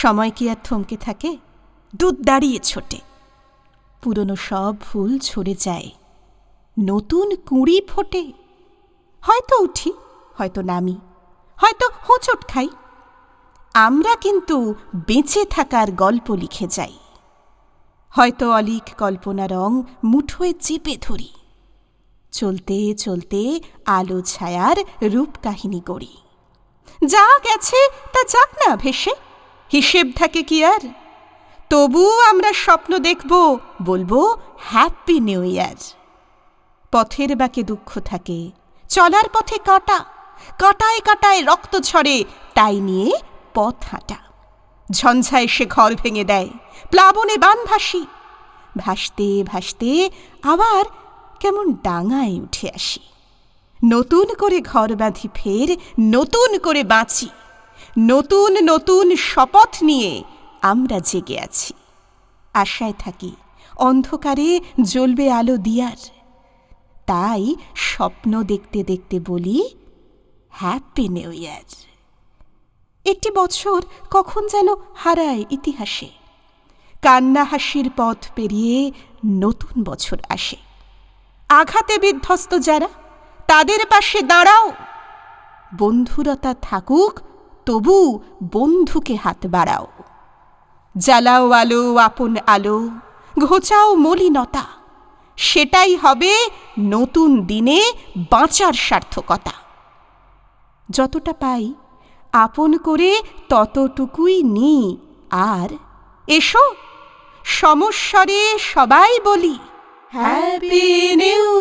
সময় কি আর থমকে থাকে? দুধ দাঁড়িয়ে ছোটে। পুরনো সব ফুল ঝরে যায়। নতুন কুঁড়ি ফোটে। হয়তো উঠি, হয়তো নামি, হয়তো হোঁচট খাই। আমরা কিন্তু বেঁচে থাকার গল্প লিখে যাই। হয়তো অলিক কল্পনা রং মুঠোয় চেপে ধরি। চলতে চলতে আলো ছায়ার রূপ কাহিনী গড়ি যা গেছে, তা যাক না ভেসে। হিসেব থাকে কি আর? তবু আমরা স্বপ্ন দেখব, বলব হ্যাপি নিউ ইয়ার পথের বাকে দুঃখ থাকে, চলার পথে কাটা, কাটায় কাটায় রক্ত ঝরে, তাই নিয়ে পথ হাঁটা। ঝঞ্ঝা এসে ঘর ভেঙে দেয়, প্লাবনে বান ভাসি। ভাসতে ভাসতে আবার কেমন ডাঙায় উঠে আসি। নতুন করে ঘর বাঁধি ফের, নতুন করে বাঁচি। নতুন নতুন শপথ নিয়ে আমরা জেগে আছি। আশায় থাকি অন্ধকারে জ্বলবে আলো দিয়ার। তাই স্বপ্ন দেখতে দেখতে বলি হ্যাপি নিউ ইয়ার একটি বছর কখন যেন হারায় ইতিহাসে। কান্না হাসির পথ পেরিয়ে নতুন বছর আসে। আঘাতে বিধ্বস্ত যারা, তাদের পাশে দাঁড়াও। বন্ধুরতা থাকুক তবু বন্ধুকে হাত বাড়াও। জ্বালাও আলো, আপন আলো, ঘোচাও মলিনতা। সেটাই হবে নতুন দিনে বাঁচার সার্থকতা। যতটা পাই আপন করে ততটুকুই নি আর এসো, সমস্বরে সবাই বলি হ্যাপি নিউ